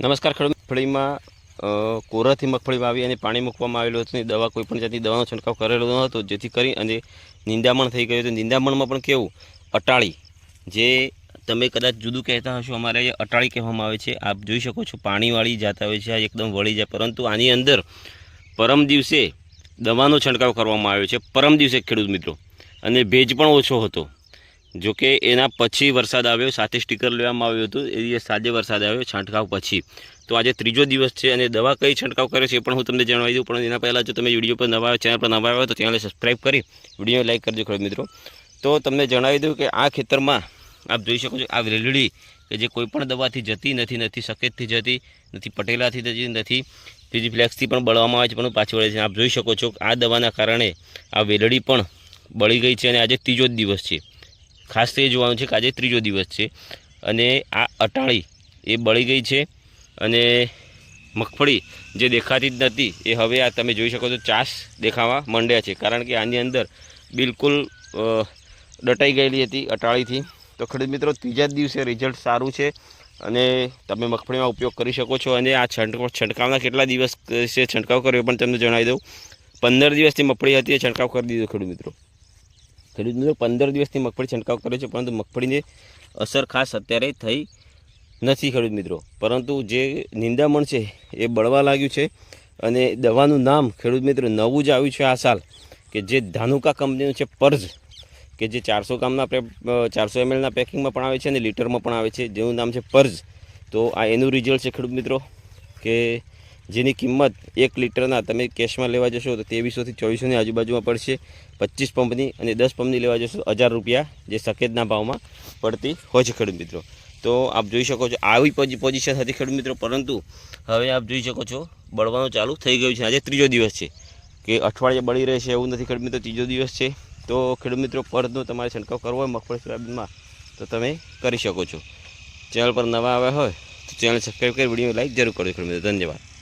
નમસ્કાર ખેડૂત મગફળીમાં કોરાથી મગફળી વાવી અને પાણી મૂકવામાં આવેલું હતું અને દવા કોઈપણ જાતની દવાનો છંટકાવ કરેલો ન હતો. જેથી કરી અને નિંદામણ થઈ ગયું હતું. નિંદામણમાં પણ કેવું? અટાળી. જે તમે કદાચ જુદું કહેતા હશો, અમારે અહીંયા અટાળી કહેવામાં આવે છે. આપ જોઈ શકો છો, પાણીવાળી જાત આવે છે, આ એકદમ વળી જાય. પરંતુ આની અંદર પરમ દિવસે દવાનો છંટકાવ કરવામાં આવ્યો છે. પરમ દિવસે ખેડૂત મિત્રો. અને ભેજ પણ ઓછો હતો. જો કે એના પછી વરસાદ આવ્યો, સાથે સ્ટીકર લેવામાં આવ્યું હતું, એ દિવસ સાંજે વરસાદ આવ્યો, છંટકાવ પછી. તો આજે ત્રીજો દિવસ છે અને દવા કઈ છંટકાવ કરે છે એ પણ હું તમને જણાવી દઉં, પણ એના પહેલાં જો તમે વીડિયો પર નવા, ચેનલ પર નવા આવ્યો તો ચેનલને સબસ્ક્રાઈબ કરી વીડિયો લાઈક કરજો ખરો મિત્રો. તો તમને જણાવી દઉં કે આ ખેતરમાં આપ જોઈ શકો છો આ વેલડી કે જે કોઈપણ દવાથી જતી નથી નથી સફેદથી જતી, નથી પટેલાથી જતી, નથી ત્રીજી ફ્લેક્સથી પણ બળવામાં આવે છે, પણ પાછી વળે છે. આપ જોઈ શકો છો આ દવાના કારણે આ વેલડી પણ બળી ગઈ છે અને આજે ત્રીજો જ દિવસ છે. ખાસ તો જોવાનું છે કે આજે ત્રીજો દિવસ છે. અને આ અટાળી એ બળી ગઈ છે અને મગફળી જે દેખાતી જ નથી એ હવે આ તમે જોઈ શકો છો ચાસ દેખાવા માંડ્યા છે. કારણ કે આની અંદર બિલકુલ ડટાઈ ગયેલી હતી અટાળીથી. તો ખેડૂત મિત્રો, ત્રીજા દિવસે રિઝલ્ટ સારું છે અને તમે મગફળીમાં ઉપયોગ કરી શકો છો. અને આ છંટકાવ છંટકાવના કેટલા દિવસ છે? છંટકાવ કર્યો પણ તમને જણાવી દઉં. પંદર દિવસથી મગફળી હતી, એ છંટકાવ કરી દીધો ખેડૂત મિત્રો. ખેડૂત મિત્રો પંદર દિવસથી મગફળી છંટકાવ કરે છે, પરંતુ મગફળીને અસર ખાસ અત્યારે થઈ નથી ખેડૂત મિત્રો. પરંતુ જે નિંદામણ છે એ બળવા લાગ્યું છે અને દવાનું નામ ખેડૂત મિત્રો નવું જ આવ્યું છે આ સાલ, કે જે ધાનુકા કંપનીનું છે પર્જ, કે જે ચારસો ગ્રામના ચારસો એમએલના પેકિંગમાં પણ આવે છે અને લીટરમાં પણ આવે છે. જેનું નામ છે પર્જ. તો આ એનું રિઝલ્ટ છે ખેડૂત મિત્રો, કે જેની કિંમત એક લીટરના તમે કેશમાં લેવા જશો તો ત્રેવીસોથી ચોવીસોની આજુબાજુમાં પડશે. પચીસ પંપની અને દસ પંપની લેવા જશો હજાર રૂપિયા જે સફેદના ભાવમાં પડતી હોય છે ખેડૂત મિત્રો. તો આપ જોઈ શકો છો આવી પોઝિશન હતી ખેડૂત મિત્રો, પરંતુ હવે આપ જોઈ શકો છો બળવાનું ચાલુ થઈ ગયું છે. આજે ત્રીજો દિવસ છે કે અઠવાડિયે બળી રહેશે એવું નથી ખેડૂત મિત્રો, ત્રીજો દિવસ છે. તો ખેડૂત મિત્રો પરનો તમારે છંટકાવ કરવો હોય મગફળી સોયાબીનમાં, તો તમે કરી શકો છો. ચેનલ પર નવા આવ્યા હોય તો ચેનલ સબસ્ક્રાઈબ કરી વીડિયો લાઈક જરૂર કરજો ખેડૂત મિત્રો. ધન્યવાદ.